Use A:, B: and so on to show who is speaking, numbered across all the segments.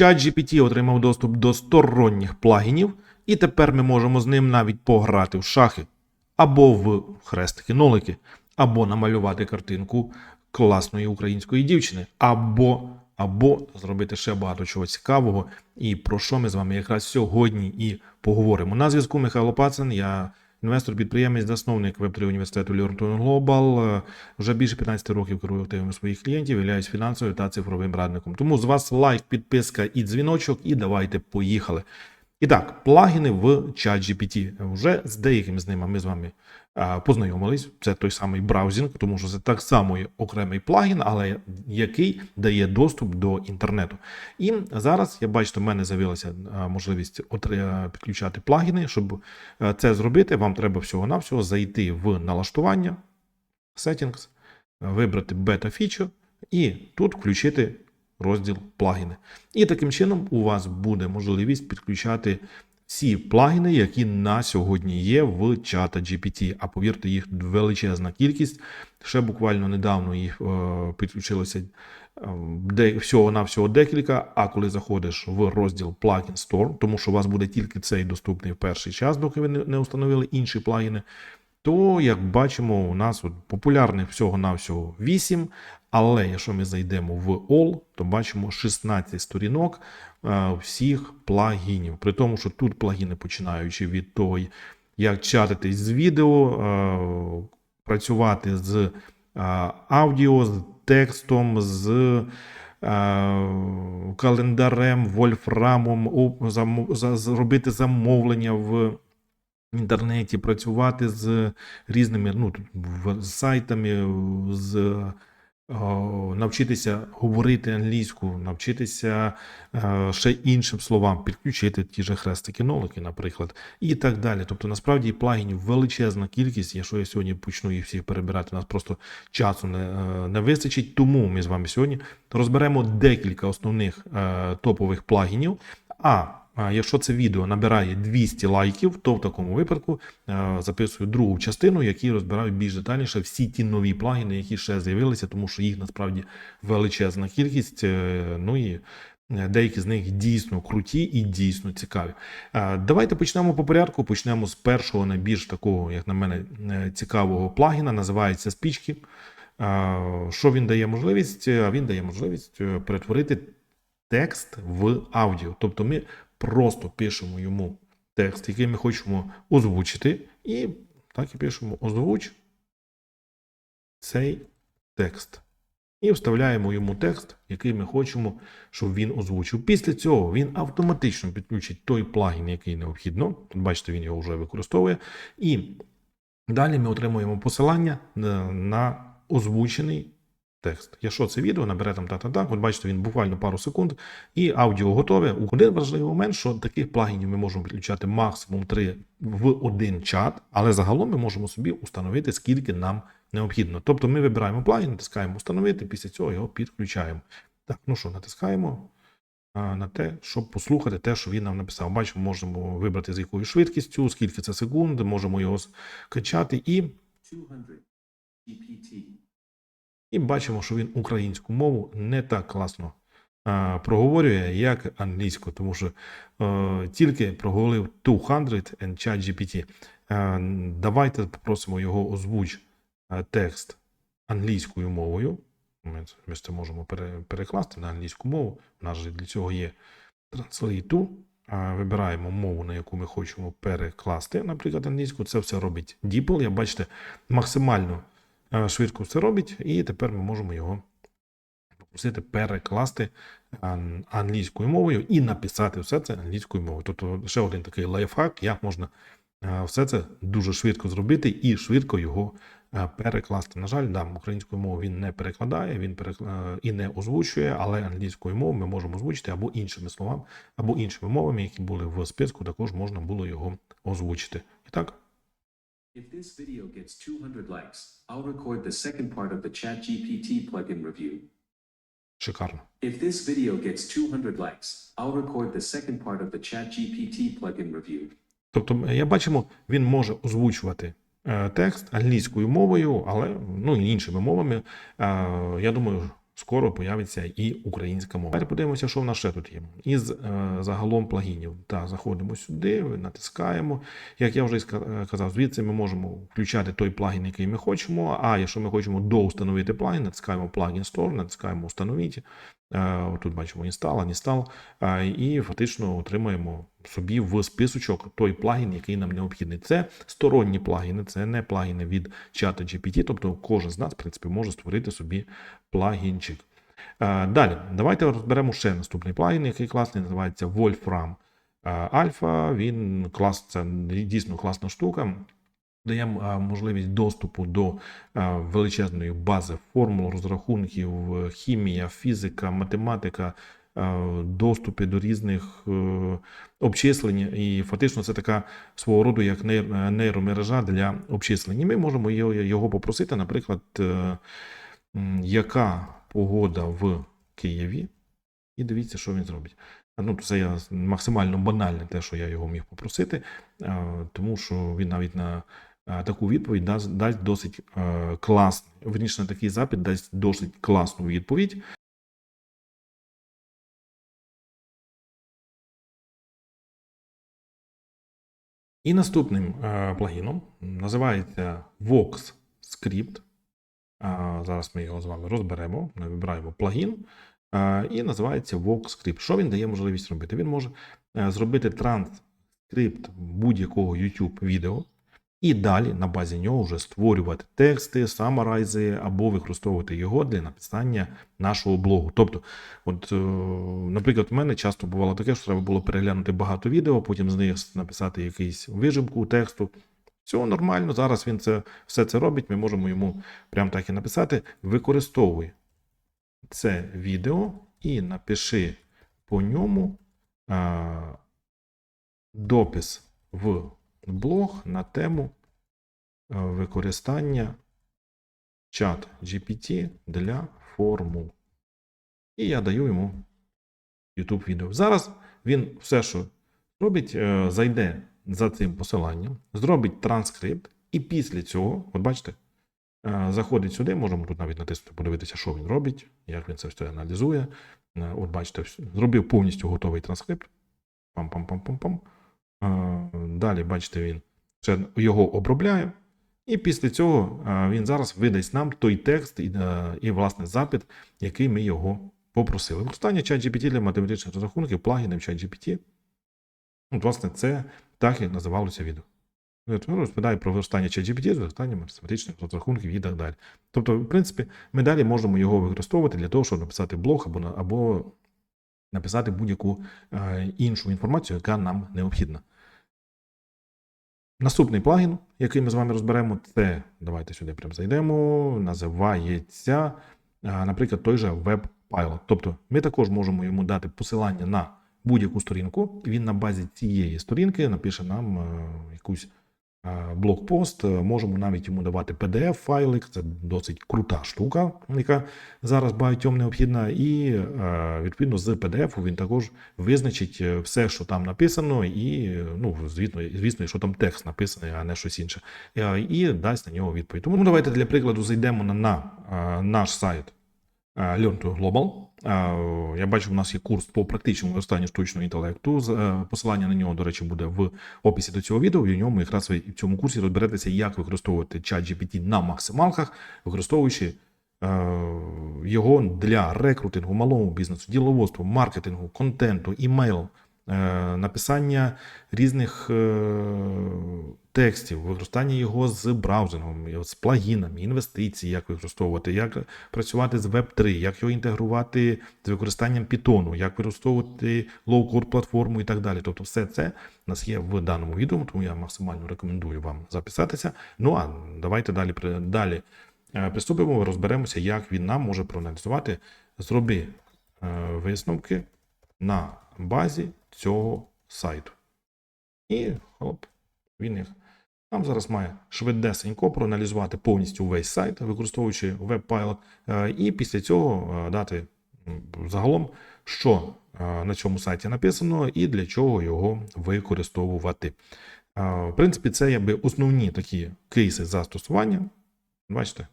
A: ChatGPT отримав доступ до сторонніх плагінів, і тепер ми можемо з ним навіть пограти в шахи, або в хрестики-нолики, або намалювати картинку класної української дівчини, або, або зробити ще багато чого цікавого. І про що ми з вами якраз сьогодні і поговоримо. На зв'язку Михайло Пацин, я інвестор, підприємець, засновник веб-3 університету Learn Global. Е, Вже більше 15 років керую активами своїх клієнтів, являюсь фінансовим та цифровим радником. Тому з вас лайк, підписка і дзвіночок, і давайте поїхали. І так, плагіни в ChatGPT. Вже з деякими з ними ми з вами познайомились. Це той самий браузінг, тому що це так само є окремий плагін, але який дає доступ до інтернету. І зараз я бачите, в мене з'явилася можливість підключати плагіни. Щоб це зробити, вам треба всього-навсього зайти в налаштування, settings, вибрати бета фічу і тут включити розділ плагіни. І таким чином у вас буде можливість підключати всі плагіни, які на сьогодні є в чата GPT. А повірте, їх величезна кількість. Ще буквально недавно їх е, підключилося е, всього-навсього декілька. А коли заходиш в розділ Plugin Store, тому що у вас буде тільки цей доступний в перший час, доки ви не установили інші плагіни, то, як бачимо, у нас от популярних всього-навсього 8, але якщо ми зайдемо в All, то бачимо 16 сторінок е, всіх плагінів. При тому, що тут плагіни, починаючи від того, як чатитись з відео, е, працювати з е, аудіо, з текстом, з календарем, вольфрамом, зробити замовлення в інтернеті, працювати з різними ну, сайтами, з, о, навчитися говорити англійську, навчитися е, ще іншим словам, підключити ті ж хрестики, нолики, наприклад, і так далі. Тобто, насправді плагінів величезна кількість. Якщо я сьогодні почну їх всіх перебирати, у нас просто часу не, е, не вистачить. Тому ми з вами сьогодні розберемо декілька основних е, топових плагінів. А якщо це відео набирає 200 лайків, то в такому випадку е, записую другу частину, які розбирають більш детальніше всі ті нові плагіни, які ще з'явилися, тому що їх насправді величезна кількість. е, Ну і е, деякі з них дійсно круті і дійсно цікаві. Давайте почнемо по порядку. Почнемо з першого найбільш такого, як на мене, цікавого плагіна. Називається спічки. Що він дає можливість? Е, Він дає можливість перетворити текст в аудіо. Тобто ми просто пишемо йому текст, який ми хочемо озвучити, і так і пишемо озвуч цей текст. І вставляємо йому текст, який ми хочемо, щоб він озвучив. Після цього він автоматично підключить той плагін, який необхідно. Тут бачите, він його вже використовує. І далі ми отримуємо посилання на, на озвучений текст. Якщо це відео, набере там та-та-та, от бачите, він буквально пару секунд, і аудіо готове. Один важливий момент, що таких плагінів ми можемо підключати максимум 3 в один чат, але загалом ми можемо собі установити, скільки нам необхідно. Тобто ми вибираємо плагін, натискаємо установити, після цього його підключаємо. Так, ну що, натискаємо на те, щоб послухати те, що він нам написав. Бачимо, можемо вибрати з якою швидкістю, скільки це секунд, можемо його скачати і
B: 200 GPT.
A: І бачимо, що він українську мову не так класно а, проговорює, як англійську, тому що е, тільки проговорив 200 and ChatGPT. Е, давайте попросимо його озвуч е, текст англійською мовою. Ми, ми це можемо пере, перекласти на англійську мову. У нас же для цього є. А, Вибираємо мову, на яку ми хочемо перекласти, наприклад, англійську. Це все робить DeepL. Я бачите, максимально швидко все робить, і тепер ми можемо його попросити перекласти англійською мовою і написати все це англійською мовою. Тобто ще один такий лайфхак, як можна е, все це дуже швидко зробити і швидко його е, перекласти. На жаль, да, українською мовою він не перекладає, він перекла... і не озвучує, але англійською мовою ми можемо озвучити або іншими словами, або іншими мовами, які були в списку, також можна було його озвучити. І так.
B: If this video gets 200 likes, I'll record the second part of the ChatGPT plugin review.
A: Шикарно.
B: If this video gets 200 likes, I'll record the second part of the ChatGPT plugin review.
A: Тобто, я бачимо, він може озвучувати е, текст англійською мовою, але ну і іншими мовами. Е, я думаю, скоро появиться і українська мова. Давайте подивимося, що в нас ще тут є. Із е, загалом плагінів. Так, заходимо сюди, натискаємо. Як я вже е, казав, звідси ми можемо включати той плагін, який ми хочемо. А якщо ми хочемо доустановити плагін, натискаємо плагін Store, натискаємо Установіть. Е, Тут бачимо install, uninstall, е, і фактично отримаємо собі в списочок той плагін, який нам необхідний. Це сторонні плагіни, це не плагіни від чата GPT, тобто кожен з нас, в принципі, може створити собі плагінчик. Е, Далі, давайте розберемо ще наступний плагін, який класний, називається Wolfram Alpha. Він клас, це дійсно класна штука. Даємо е, можливість доступу до е, величезної бази формул, розрахунків, е, хімія, фізика, математика, е, доступи до різних е, обчислень. І фактично це така свого роду як нейромережа для обчислень. І ми можемо його, попросити, наприклад, е, яка погода в Києві, і дивіться, що він зробить. Ну, це я максимально банальне те, що я його міг попросити, е, тому що він навіть на е, таку відповідь дасть, дасть досить е, класний, верніше такий запит дасть досить класну відповідь. І наступним е, плагіном називається Vox Script. Зараз ми його з вами розберемо. Ми вибираємо плагін і називається Vox Script. Що він дає можливість робити? Він може е, зробити транскрипт будь-якого YouTube відео, і далі на базі нього вже створювати тексти, самарайзи або використовувати його для написання нашого блогу. Тобто, от, е, наприклад, в мене часто бувало таке, що треба було переглянути багато відео, потім з них написати якийсь вижимку тексту. Все нормально. Зараз він це все це робить. Ми можемо йому прямо так і написати: використовуй це відео і напиши по ньому а, допис в блог на тему використання чат GPT для формул. І я даю йому YouTube відео. Зараз він все, що робить, е, зайде за цим посиланням, зробить транскрипт, і після цього, от бачите, е, заходить сюди, можемо тут навіть натиснути, подивитися, що він робить, як він це все аналізує. Е, От бачите, зробив повністю готовий транскрипт. Пам-пам-пам-пам-пам. Далі, бачите, він ще його обробляє. І після цього він зараз видасть нам той текст і, і власне запит, який ми його попросили. Використання ChatGPT для математичних розрахунків, плагінів ChatGPT. От, власне, це так і називалося відео. Розповідає про використання ChatGPT з використанням математичних розрахунків і так далі. Тобто, в принципі, ми далі можемо його використовувати для того, щоб написати блог або, або написати будь-яку е, іншу інформацію, яка нам необхідна. Наступний плагін, який ми з вами розберемо, це давайте сюди прям зайдемо. Називається, е, наприклад, той же WebPilot. Тобто ми також можемо йому дати посилання на будь-яку сторінку. і Він на базі цієї сторінки напише нам е, якусь блокпост. Е, Можемо навіть йому давати PDF-файлик. Це досить крута штука, яка зараз багатьом необхідна. І е, відповідно з PDF він також визначить е, все, що там написано, і е, ну, звісно, звісно, що там текст написаний, а не щось інше. Е, І дасть на нього відповідь. Тому давайте для прикладу зайдемо на, на е, наш сайт е, Learn to Global. Е, Я бачу, у нас є курс по практичному використанню штучного інтелекту. Е, Посилання на нього, до речі, буде в описі до цього відео. І в ньому якраз ви в цьому курсі розберетеся, як використовувати чат GPT на максималках, використовуючи е, його для рекрутингу, малому бізнесу, діловодству, маркетингу, контенту, імейл, е, написання різних е, текстів, використання його з браузингом, з плагінами, інвестиції, як використовувати, як працювати з Web3, як його інтегрувати з використанням Python, як використовувати лоу-код платформу і так далі. Тобто, все це у нас є в даному відео, тому я максимально рекомендую вам записатися. Ну а давайте далі далі е, приступимо, розберемося, як він нам може проаналізувати. Зроби е, висновки на базі цього сайту. І хоп, він їх. Нам зараз має швидесенько проаналізувати повністю весь сайт, використовуючи WebPilot, е, і після цього е, дати загалом, що е, на цьому сайті написано і для чого його використовувати. В принципі, це якби основні такі кейси застосування. Бачите,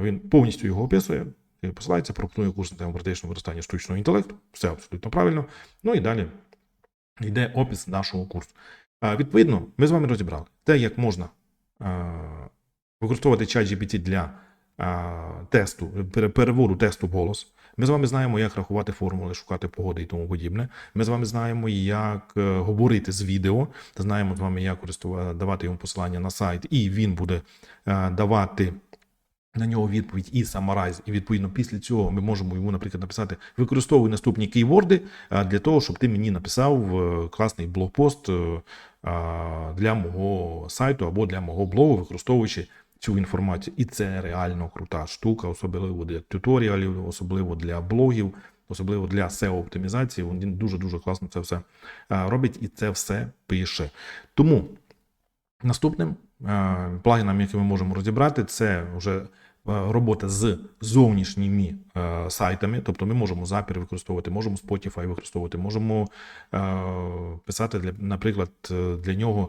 A: він повністю його описує. Е, посилається, пропонує курс на тему практичного використання штучного інтелекту. Все абсолютно правильно. Ну і далі йде опис нашого курсу. Відповідно, ми з вами розібрали те, як можна використовувати чат GPT для тесту, пере- переводу тесту в голос. Ми з вами знаємо, як рахувати формули, шукати погоди і тому подібне. Ми з вами знаємо, як е, говорити з відео. Знаємо з вами, як давати йому посилання на сайт, і він буде е, давати на нього відповідь і самарайз. І відповідно після цього ми можемо йому, наприклад, написати: використовуй наступні кейворди для того, щоб ти мені написав е, класний блогпост е, для мого сайту або для мого блогу, використовуючи цю інформацію. І це реально крута штука, особливо для туторіалів, особливо для блогів, особливо для SEO-оптимізації. Він дуже дуже класно це все робить і це все пише. Тому наступним е, плагіном, який ми можемо розібрати, це вже е, робота з зовнішніми е, сайтами. Тобто ми можемо Zapier використовувати, можемо Spotify використовувати, можемо писати для, наприклад, для нього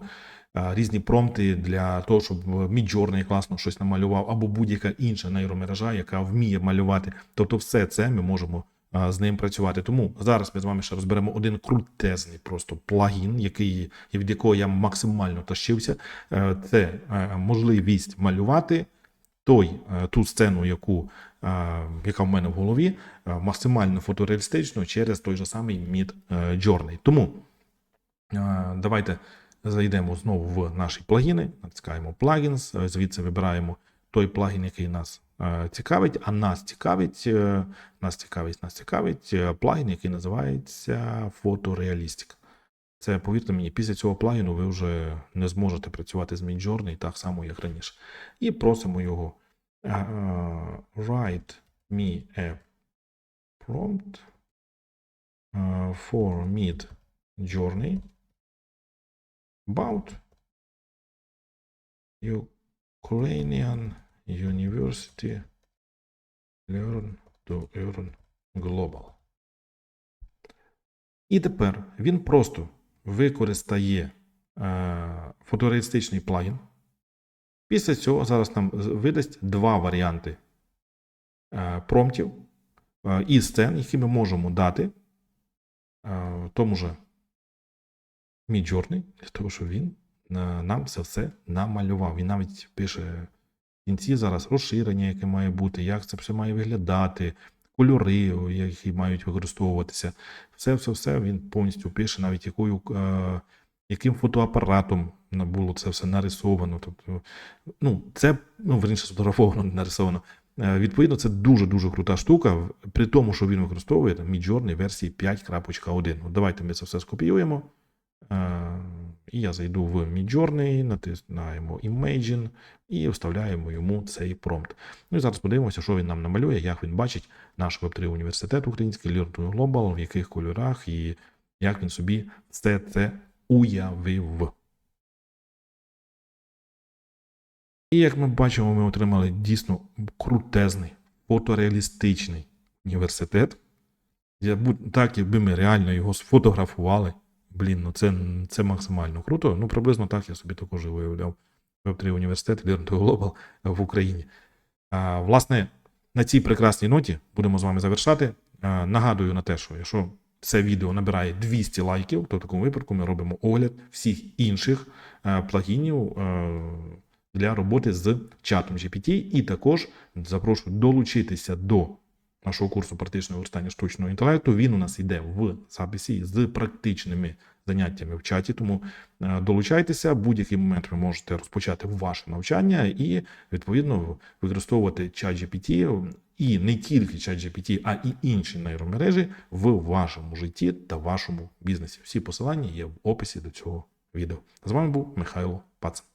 A: різні промпти для того, щоб Midjourney класно щось намалював, або будь-яка інша нейромережа, яка вміє малювати. Тобто, все це ми можемо з ним працювати. Тому зараз ми з вами ще розберемо один крутезний просто плагін, який від якого я максимально тащився. Е, Це е, можливість малювати той е, ту сцену, яку яка в мене в голові, максимально фотореалістично через той же самий Mid Journey. Тому давайте зайдемо знову в наші плагіни, натискаємо плагінс, звідси вибираємо той плагін, який нас цікавить, а нас цікавить, е, нас цікавить, нас цікавить е, плагін, який називається Photorealistic. Це, повірте мені, після цього плагіну ви вже не зможете працювати з Midjourney так само, як раніше. І просимо його е, е, write me a prompt е, for Mid Journey about Ukrainian University Learn to Earn Global. І тепер він просто використає е, фотореалістичний плагін. Після цього зараз нам видасть два варіанти е, промптів е, і сцен, які ми можемо дати е, тому же Midjourney, для того, щоб він е, нам це все намалював. Він навіть пише в кінці зараз розширення, яке має бути, як це все має виглядати, кольори, які мають використовуватися. Все, все, все він повністю пише, навіть якою, е, яким фотоапаратом було це все нарисовано. Тобто, ну, це, ну, верніше, сфотографовано, не нарисовано. Е, Відповідно, це дуже-дуже крута штука, при тому, що він використовує там, Midjourney версії 5.1. От давайте ми це все скопіюємо. І я зайду в Midjourney, натискаємо Imagine і вставляємо йому цей промпт. Ну і зараз подивимося, що він нам намалює, як він бачить наш Web3 університет український Learn Global, в яких кольорах і як він собі все це уявив. І як ми бачимо, ми отримали дійсно крутезний, фотореалістичний університет. Так, якби ми реально його сфотографували. Блін, ну це, це максимально круто. Ну, приблизно так я собі також виявляв Web3 університет Learn to Global в Україні. А, власне, на цій прекрасній ноті будемо з вами завершати. А, нагадую на те, що якщо це відео набирає 200 лайків, то в такому випадку ми робимо огляд всіх інших е, плагінів е, для роботи з чатом GPT. І також запрошую долучитися до нашого курсу практичного використання штучного інтелекту. Він у нас йде в записі з практичними заняттями в чаті. Тому е, долучайтеся. Будь-який момент ви можете розпочати ваше навчання і відповідно використовувати чат GPT і не тільки чат GPT, а і інші нейромережі в вашому житті та вашому бізнесі. Всі посилання є в описі до цього відео. З вами був Михайло Пац.